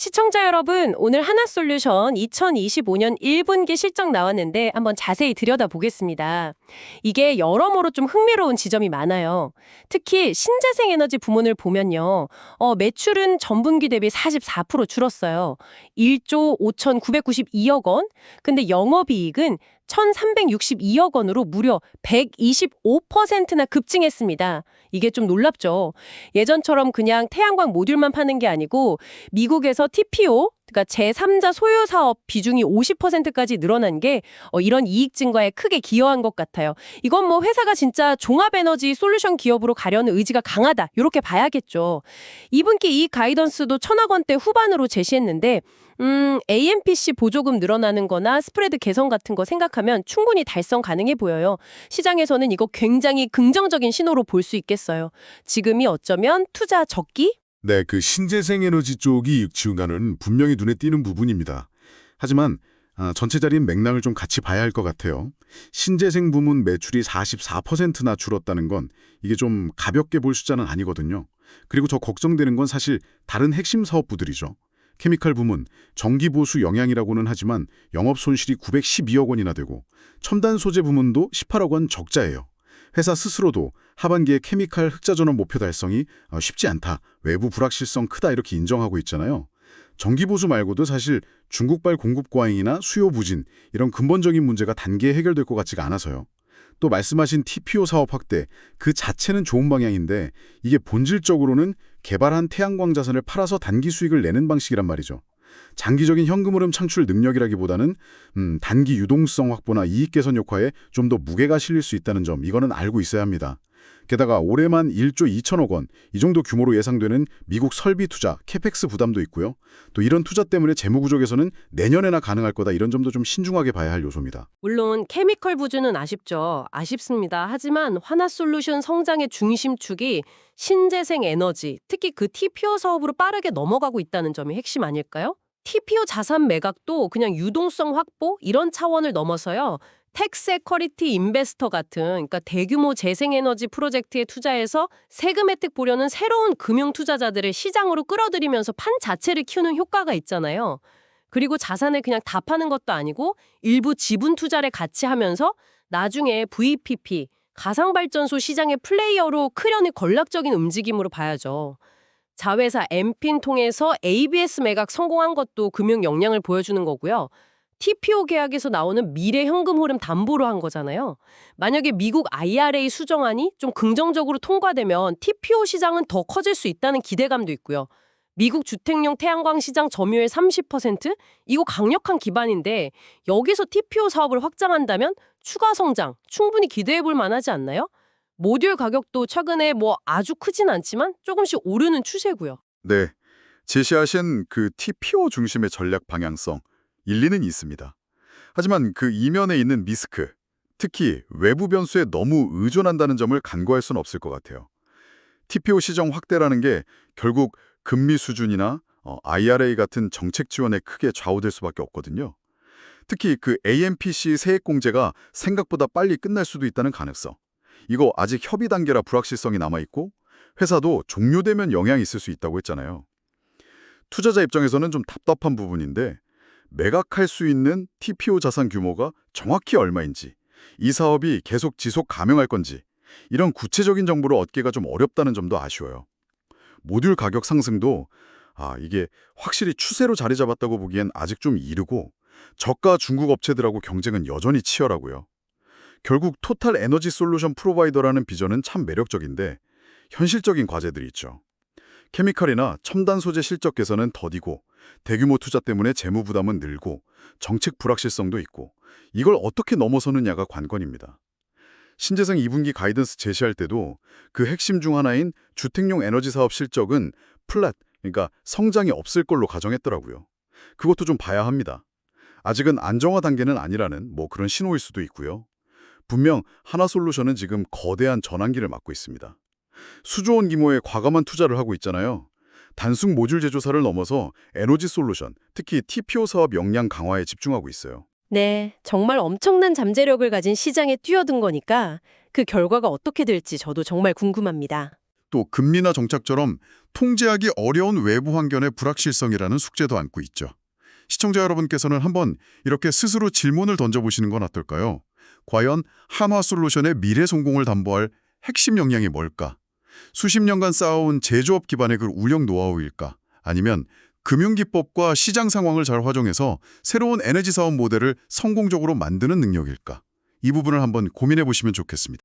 시청자 여러분, 오늘 하나솔루션 2025년 1분기 실적 나왔는데 한번 자세히 들여다보겠습니다. 이게 여러모로 좀 흥미로운 지점이 많아요. 특히 신재생 에너지 부문을 보면요. 어, 매출은 전분기 대비 44% 줄었어요. 1조 5,992억 원. 근데 영업이익은 1,362억 원으로 무려 125%나 급증했습니다. 이게 좀 놀랍죠. 예전처럼 그냥 태양광 모듈만 파는 게 아니고 미국에서 TPO, 그러니까 제3자 소유 사업 비중이 50%까지 늘어난 게 어, 이런 이익 증가에 크게 기여한 것 같아요. 이건 뭐 회사가 진짜 종합 에너지 솔루션 기업으로 가려는 의지가 강하다. 이렇게 봐야겠죠. 2분기 이익 가이던스도 천억 원대 후반으로 제시했는데 음, AMPC 보조금 늘어나는 거나 스프레드 개선 같은 거 생각하면 충분히 달성 가능해 보여요. 시장에서는 이거 굉장히 긍정적인 신호로 볼 수 있겠어요. 지금이 어쩌면 투자 적기? 네, 그 신재생 에너지 쪽이 증가는 분명히 눈에 띄는 부분입니다. 하지만 아, 전체적인 맥락을 좀 같이 봐야 할 것 같아요. 신재생 부문 매출이 44%나 줄었다는 건 이게 좀 가볍게 볼 숫자는 아니거든요. 그리고 더 걱정되는 건 사실 다른 핵심 사업부들이죠. 케미칼 부문, 전기 보수 영향이라고는 하지만 영업 손실이 912억 원이나 되고 첨단 소재 부문도 18억 원 적자예요. 회사 스스로도 하반기에 케미칼 흑자 전환 목표 달성이 어, 쉽지 않다. 외부 불확실성 크다 이렇게 인정하고 있잖아요. 전기 보수 말고도 사실 중국발 공급 과잉이나 수요 부진 이런 근본적인 문제가 단기에 해결될 것 같지가 않아서요. 또 말씀하신 TPO 사업 확대 그 자체는 좋은 방향인데 이게 본질적으로는 개발한 태양광 자산을 팔아서 단기 수익을 내는 방식이란 말이죠. 장기적인 현금 흐름 창출 능력이라기보다는 음, 단기 유동성 확보나 이익 개선 효과에 좀 더 무게가 실릴 수 있다는 점 이거는 알고 있어야 합니다. 게다가 올해만 1조 2천억 원, 이 정도 규모로 예상되는 미국 설비 투자, 캐펙스 부담도 있고요. 또 이런 투자 때문에 재무 구조에서는 내년에나 가능할 거다 이런 점도 좀 신중하게 봐야 할 요소입니다. 물론 케미컬 부주는 아쉽죠. 아쉽습니다. 하지만 화나솔루션 성장의 중심축이 신재생 에너지, 특히 그 TPO 사업으로 빠르게 넘어가고 있다는 점이 핵심 아닐까요? TPO 자산 매각도 그냥 유동성 확보 이런 차원을 넘어서요. 텍스 퀄리티 인베스터 같은 그러니까 대규모 재생에너지 프로젝트에 투자해서 세금 혜택 보려는 새로운 금융 투자자들을 시장으로 끌어들이면서 판 자체를 키우는 효과가 있잖아요. 그리고 자산을 그냥 다 파는 것도 아니고 일부 지분 투자를 같이 하면서 나중에 VPP, 가상발전소 시장의 플레이어로 크려는 전략적인 움직임으로 봐야죠. 자회사 엠핀 통해서 ABS 매각 성공한 것도 금융 역량을 보여주는 거고요. TPO 계약에서 나오는 미래 현금 흐름 담보로 한 거잖아요. 만약에 미국 IRA 수정안이 좀 긍정적으로 통과되면 TPO 시장은 더 커질 수 있다는 기대감도 있고요. 미국 주택용 태양광 시장 점유율 30%? 이거 강력한 기반인데 여기서 TPO 사업을 확장한다면 추가 성장 충분히 기대해 볼 만하지 않나요? 모듈 가격도 최근에 뭐 아주 크진 않지만 조금씩 오르는 추세고요. 네, 제시하신 그 TPO 중심의 전략 방향성, 일리는 있습니다. 하지만 그 이면에 있는 리스크, 특히 외부 변수에 너무 의존한다는 점을 간과할 수는 없을 것 같아요. TPO 시정 확대라는 게 결국 금리 수준이나 어, IRA 같은 정책 지원에 크게 좌우될 수밖에 없거든요. 특히 그 AMPC 세액 공제가 생각보다 빨리 끝날 수도 있다는 가능성. 이거 아직 협의 단계라 불확실성이 남아있고 회사도 종료되면 영향이 있을 수 있다고 했잖아요. 투자자 입장에서는 좀 답답한 부분인데 매각할 수 있는 TPO 자산 규모가 정확히 얼마인지, 이 사업이 계속 지속 가능할 건지 이런 구체적인 정보를 얻기가 좀 어렵다는 점도 아쉬워요. 모듈 가격 상승도 아 이게 확실히 추세로 자리 잡았다고 보기엔 아직 좀 이르고 저가 중국 업체들하고 경쟁은 여전히 치열하고요. 결국 토탈 에너지 솔루션 프로바이더라는 비전은 참 매력적인데 현실적인 과제들이 있죠. 케미칼이나 첨단 소재 실적 개선은 더디고 대규모 투자 때문에 재무 부담은 늘고 정책 불확실성도 있고 이걸 어떻게 넘어서느냐가 관건입니다. 신재생 2분기 가이던스 제시할 때도 그 핵심 중 하나인 주택용 에너지 사업 실적은 플랫, 그러니까 성장이 없을 걸로 가정했더라고요. 그것도 좀 봐야 합니다. 아직은 안정화 단계는 아니라는 뭐 그런 신호일 수도 있고요. 분명 하나솔루션은 지금 거대한 전환기를 맞고 있습니다. 수조원 규모의 과감한 투자를 하고 있잖아요. 단순 모듈 제조사를 넘어서 에너지 솔루션, 특히 TPO 사업 역량 강화에 집중하고 있어요. 네, 정말 엄청난 잠재력을 가진 시장에 뛰어든 거니까 그 결과가 어떻게 될지 저도 정말 궁금합니다. 또 금리나 정착처럼 통제하기 어려운 외부 환경의 불확실성이라는 숙제도 안고 있죠. 시청자 여러분께서는 한번 이렇게 스스로 질문을 던져보시는 건 어떨까요? 과연 한화 솔루션의 미래 성공을 담보할 핵심 역량이 뭘까? 수십 년간 쌓아온 제조업 기반의 그 운영 노하우일까? 아니면 금융기법과 시장 상황을 잘 활용해서 새로운 에너지 사업 모델을 성공적으로 만드는 능력일까? 이 부분을 한번 고민해 보시면 좋겠습니다.